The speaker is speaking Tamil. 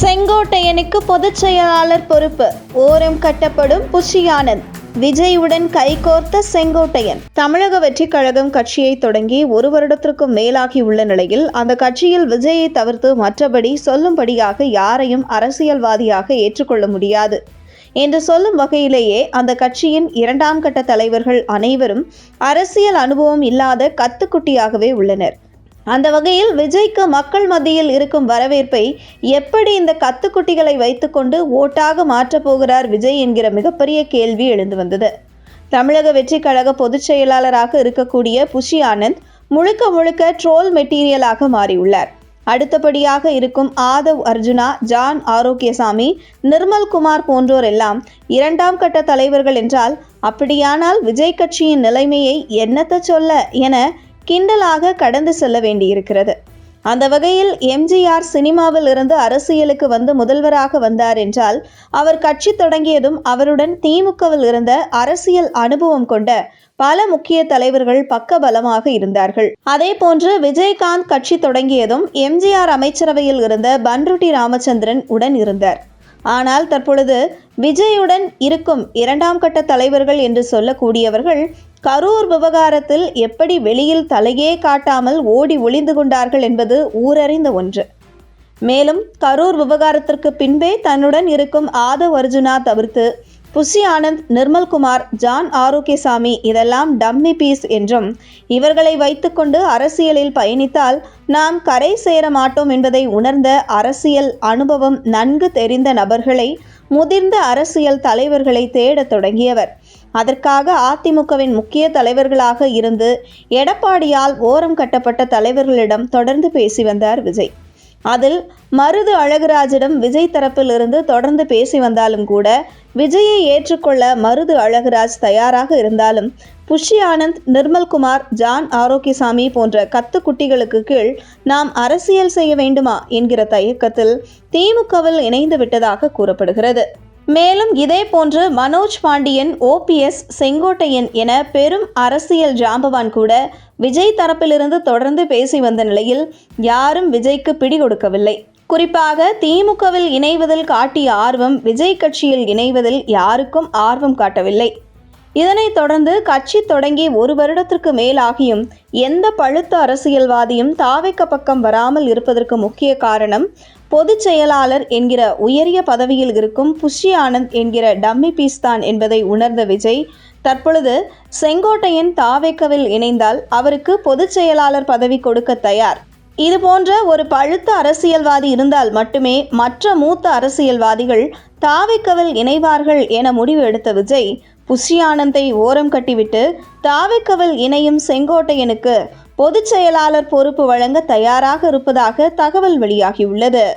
செங்கோட்டையனுக்கு பொதுச் செயலாளர் பொறுப்பு. ஓரம் கட்டப்படும் புஷி ஆனந்த் விஜயுடன் கைகோர்த்த செங்கோட்டையன். தமிழக வெற்றி கழகம் கட்சியை தொடங்கி ஒரு வருடத்திற்கும் மேலாகி உள்ள நிலையில் அந்த கட்சியில் விஜயை தவிர்த்து மற்றபடி சொல்லும்படியாக யாரையும் அரசியல்வாதியாக ஏற்றுக்கொள்ள முடியாது. என்று சொல்லும் வகையிலேயே அந்த கட்சியின் இரண்டாம் கட்ட தலைவர்கள் அனைவரும் அரசியல் அனுபவம் இல்லாத கத்துக்குட்டியாகவே உள்ளனர். அந்த வகையில் விஜய்க்கு மக்கள் மத்தியில் இருக்கும் வரவேற்பை எப்படி இந்த கத்துக்குட்டிகளை வைத்துக்கொண்டு ஓட்டாக மாற்றப் போகிறார் விஜய் என்கிற மிகப்பெரிய கேள்வி எழுந்து வந்தது. தமிழக வெற்றிக்கழக பொதுச் செயலாளராக இருக்கக்கூடிய புஷி ஆனந்த் முழுக்க முழுக்க ட்ரோல் மெட்டீரியலாக மாறியுள்ளார். அடுத்தபடியாக இருக்கும் ஆதவ் அர்ஜுனா ஜான் ஆரோக்கியசாமி நிர்மல் குமார் போன்றோர் எல்லாம் இரண்டாம் கட்ட தலைவர்கள் என்றால் அப்படியானால் விஜய் கட்சியின் நிலைமையை என்னத்த சொல்ல? என கிண்டலாக கடந்து செல்ல வேண்டியிருக்கிறது. அந்த வகையில் எம்ஜிஆர் சினிமாவில் இருந்து அரசியலுக்கு வந்து முதல்வராக வந்தார் என்றால் அவர் கட்சி தொடங்கியதும் அவருடன் திமுகவில் இருந்த அரசியல் அனுபவம் கொண்ட பல முக்கிய தலைவர்கள் பக்க பலமாக இருந்தார்கள். அதே போன்று விஜயகாந்த் கட்சி தொடங்கியதும் எம்ஜிஆர் அமைச்சரவையில் இருந்த பன்ருட்டி ராமச்சந்திரன் உடன் இருந்தார். ஆனால் தற்பொழுது விஜயுடன் இருக்கும் இரண்டாம் கட்ட தலைவர்கள் என்று சொல்லக்கூடியவர்கள் கரூர் விவகாரத்தில் எப்படி வெளியில் தலையே காட்டாமல் ஓடி ஒளிந்து கொண்டார்கள் என்பது ஊரறிந்த ஒன்று. மேலும் கரூர் விவகாரத்திற்கு பின்பே தன்னுடன் இருக்கும் ஆதவ் அர்ஜுனா தவிர்த்து புஷி ஆனந்த் நிர்மல்குமார் ஜான் ஆரோக்கியசாமி இதெல்லாம் டம்மி பீஸ் என்றும் இவர்களை வைத்துக்கொண்டு அரசியலில் பயணித்தால் நாம் கரை சேர மாட்டோம் என்பதை உணர்ந்த அரசியல் அனுபவம் நன்கு தெரிந்த நபர்களை முதிர்ந்த அரசியல் தலைவர்களை தேடத் தொடங்கியவர். அதற்காக அதிமுகவின் முக்கிய தலைவர்களாக இருந்து எடப்பாடியால் ஓரம் கட்டப்பட்ட தலைவர்களிடம் தொடர்ந்து பேசி வந்தார் விஜய். அதில் மருது அழகுராஜிடம் விஜய் தரப்பில் இருந்து தொடர்ந்து பேசி வந்தாலும் கூட விஜயை ஏற்றுக்கொள்ள மருது அழகுராஜ் தயாராக இருந்தாலும் புஷி ஆனந்த் நிர்மல்குமார் ஜான் ஆரோக்கியசாமி போன்ற கத்துக்குட்டிகளுக்கு கீழ் நாம் அரசியல் செய்ய வேண்டுமா என்கிற தயக்கத்தில் திமுகவில் இணைந்து விட்டதாக கூறப்படுகிறது. மேலும் இதே போன்று மனோஜ் பாண்டியன் ஓபிஎஸ் செங்கோட்டையன் என பெரும் அரசியல் ஜாம்பவான் கூட விஜய் தரப்பிலிருந்து தொடர்ந்து பேசி வந்த நிலையில் யாரும் விஜய்க்கு பிடி கொடுக்கவில்லை. குறிப்பாக திமுகவில் இணைவதில் காட்டிய ஆர்வம் விஜய் கட்சியில் இணைவதில் யாருக்கும் ஆர்வம் காட்டவில்லை. இதனைத் தொடர்ந்து கட்சி தொடங்கி ஒரு வருடத்திற்கு மேலாகியும் எந்த பழுத்த அரசியல்வாதியும் தாவைக்க பக்கம் வராமல் இருப்பதற்கு முக்கிய காரணம் பொதுச் செயலாளர் என்கிற உயரிய பதவியில் இருக்கும் புஷி ஆனந்த் என்கிற டம்மி பீஸ் தான் என்பதை உணர்ந்த விஜய் தற்பொழுது செங்கோட்டையன் தாவேக்கவில் இணைந்தால் அவருக்கு பொதுச் செயலாளர் பதவி கொடுக்க தயார். இது போன்ற ஒரு பழுத்த அரசியல்வாதி இருந்தால் மட்டுமே மற்ற மூத்த அரசியல்வாதிகள் தாவேக்கவில் இணைவார்கள் என முடிவு எடுத்த விஜய் புஷி ஆனந்தை ஓரம் கட்டிவிட்டு தாவேக்கவில் இணையும் செங்கோட்டையனுக்கு பொதுச் செயலாளர் பொறுப்பு வழங்க தயாராக இருப்பதாக தகவல் வெளியாகியுள்ளது.